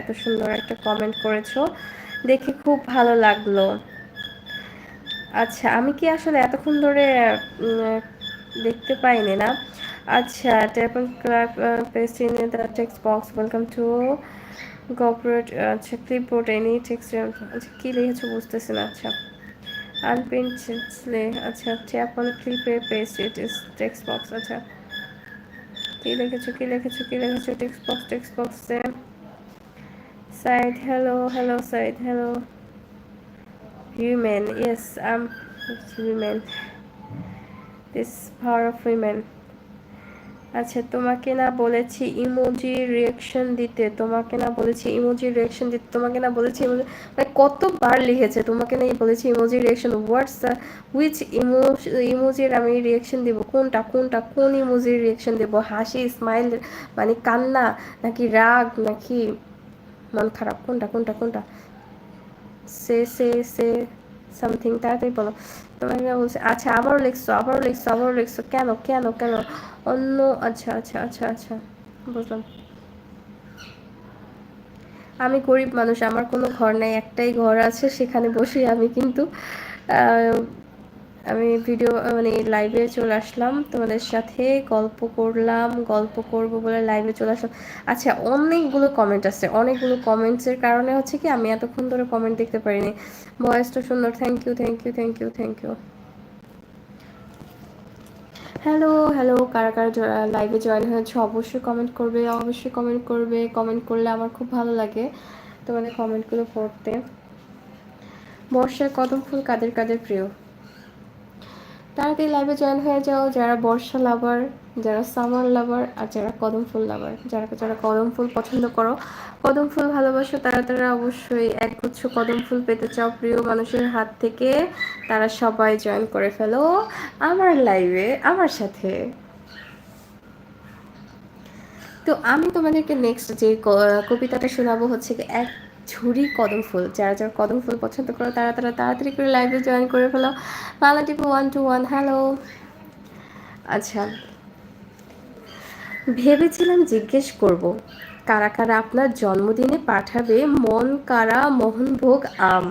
এত সুন্দর একটা কমেন্ট করেছ? দেখে খুব ভালো লাগল। আচ্ছা আমি কি আসলে এতক্ষণ ধরে দেখতে পাইনি না? আচ্ছা tap on club paste in the text box welcome to corporate আচ্ছা ক্লিপবোর্ড এনি টেক্সট আচ্ছা কী লিখেছো বুঝতেছি না আচ্ছা। আনপ্রিন্টলে আচ্ছা tap on ক্লিপে paste it is text box আচ্ছা। কী লিখেছো কী লিখেছো কী লিখেছো টেক্সট বক্স টেক্সট বক্সে side hello hello side hello women, yes, i'm women. This power of women. আচ্ছা তোমাকে না বলেছি ইমোজি রিয়াকশন দিতে, তোমাকে না বলেছি ইমোজি রিয়াকশন দিতে, তোমাকে না বলেছি ইমোজি মানে কতবার লিখেছে, তোমাকে না বলেছি emoji reaction what's which emo ইমোজির আমি রিয়াকশন দেব, কোনটা কোনটা, কোন ইমোজির রিয়াকশন দেব, হাসি স্মাইল মানে কান্না, নাকি রাগ, নাকি মন খারাপ, কোনটা কোনটা কোনটা? সে সে সে সামথিং তাড়াতাড়ি বলো। তোমাকে বলছে? আচ্ছা আবারও লিখছো আবারও লিখছো আবারও লিখছো। কেন কেন কেন? অন্য আচ্ছা আচ্ছা আচ্ছা আচ্ছা বুঝলাম। আমি গরিব মানুষ, আমার কোনো ঘর নেই, একটাই ঘর আছে, সেখানে বসে আমি কিন্তু আমি ভিডিও মানে লাইভে চলে আসলাম। তোমাদের সাথে গল্প করলাম, গল্প করব বলে লাইভে চলে আসলাম। আচ্ছা অনেকগুলো কমেন্ট আছে অনেকগুলো কমেন্টসের কারণে হচ্ছে কি, আমি এতক্ষণ ধরে কমেন্ট দেখতে পারিনি। ভয়েসটা সুন্দর। Thank you thank you thank you thank you hello hello কারা কারা লাইভে জয়েন হয়েছে, অবশ্যই কমেন্ট করবে, অবশ্যই কমেন্ট করবে। কমেন্ট করলে আমার খুব ভালো লাগে তোমাদের কমেন্টগুলো পড়তে। বর্ষার কদম ফুল কাদের কাদের প্রিয়? তাড়াতাড়ি লাইভে জয়েন হয়ে যাও? যারা বর্ষা লাভার যারা সামার লাভার আর যারা কদম ফুল লাভার যারা যারা কদম ফুল পছন্দ করো, কদম ফুল ভালোবাসো তারা তারা অবশ্যই একগুচ্ছ কদম ফুল পেতে চাও। প্রিয় মানুষের হাত থেকে তারা সবাই জয়েন করে ফেলো আমার লাইভে আমার সাথে। তো আমি তোমাদেরকে নেক্সট যে কবিতাটা শোনাবো হচ্ছে এক ঝুড়ি কদম ফুল, যারা যারা কদম ফুল পছন্দ করো তারা তারা তাড়াতাড়ি করে লাইভে জয়েন করে ফেলো। Bangla Tipu one two one hello আচ্ছা ভেবেছিলাম জিজ্ঞেস করব, কারা কারা আপনার জন্মদিনে পাঠাবে মন, কারা, মোহনভোগ, আম?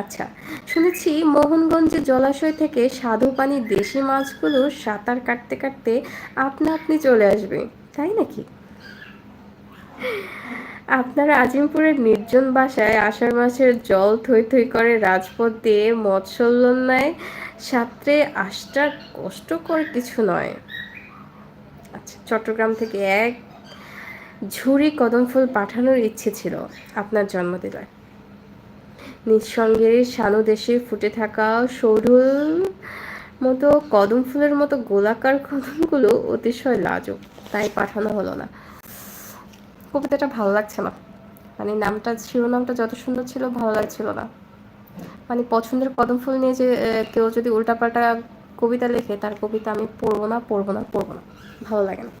আচ্ছা শুনেছি মোহনগঞ্জের জলাশয় থেকে স্বাদু পানির দেশি মাছগুলো সাঁতার কাটতে কাটতে আপনা আপনি চলে আসবে, তাই নাকি? আপনারা আজিমপুরের নির্জন বাসায় আষাঢ় মাসের জল থই থই করে রাজপথ দিয়ে মৎস্যল্লন্যায় সাঁতরে আসটা কষ্টকর কিছু নয়। আচ্ছা চট্টগ্রাম থেকে এক ঝুড়ি কদম ফুল পাঠানোর ইচ্ছে ছিল আপনার জন্মদিনে। নিঃসঙ্গের শানু দেশে ফুটে থাকা সরুল মতো কদম ফুলের মতো গোলাকার কদমগুলো অতিশয় লাজক, তাই পাঠানো হলো না। কবিতাটা ভালো লাগছে না। মানে নামটা, শিরোনামটা যত সুন্দর ছিল, ভালো লাগছিল না। মানে পছন্দের কদম ফুল নিয়ে যে কেউ যদি উল্টাপাল্টা কবিতা লেখে, তার কবিতা আমি পড়ব না পড়ব না পড়ব না। ভালো লাগে না।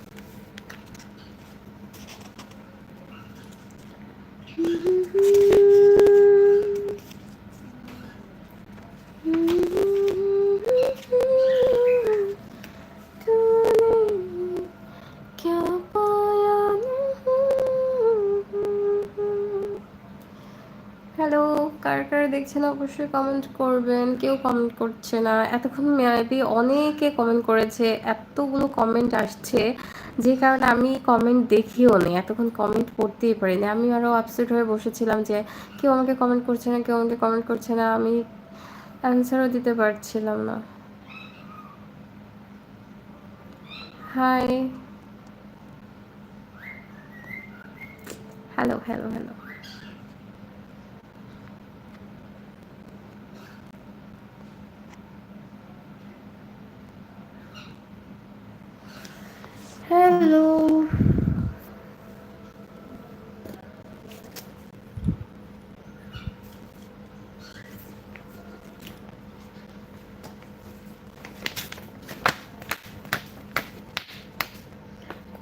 দেখছেন অবশ্যই কমেন্ট করবেন। কেউ কমেন্ট করছে না। এতক্ষণ মেবি অনেকে কমেন্ট করেছে, এতগুলো কমেন্ট আসছে, যে কারণে আমি কমেন্ট দেখিও নেই। এতক্ষণ কমেন্ট পড়তেই পারিনি। আমি আরও আপসেট হয়ে বসেছিলাম যে কেউ আমাকে কমেন্ট করছে না, কেউ আমাকে কমেন্ট করছে না। আমি অ্যান্সারও দিতে পারছিলাম না। Hi hello hello hello hello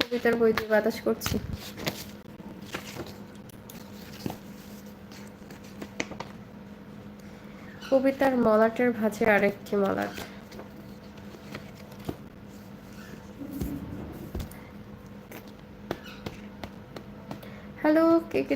কবিতার বই দিয়ে বাতাস করছি। কবিতার মলাটের ভাজে আরেকটি মলাট। হ্যালো কে কে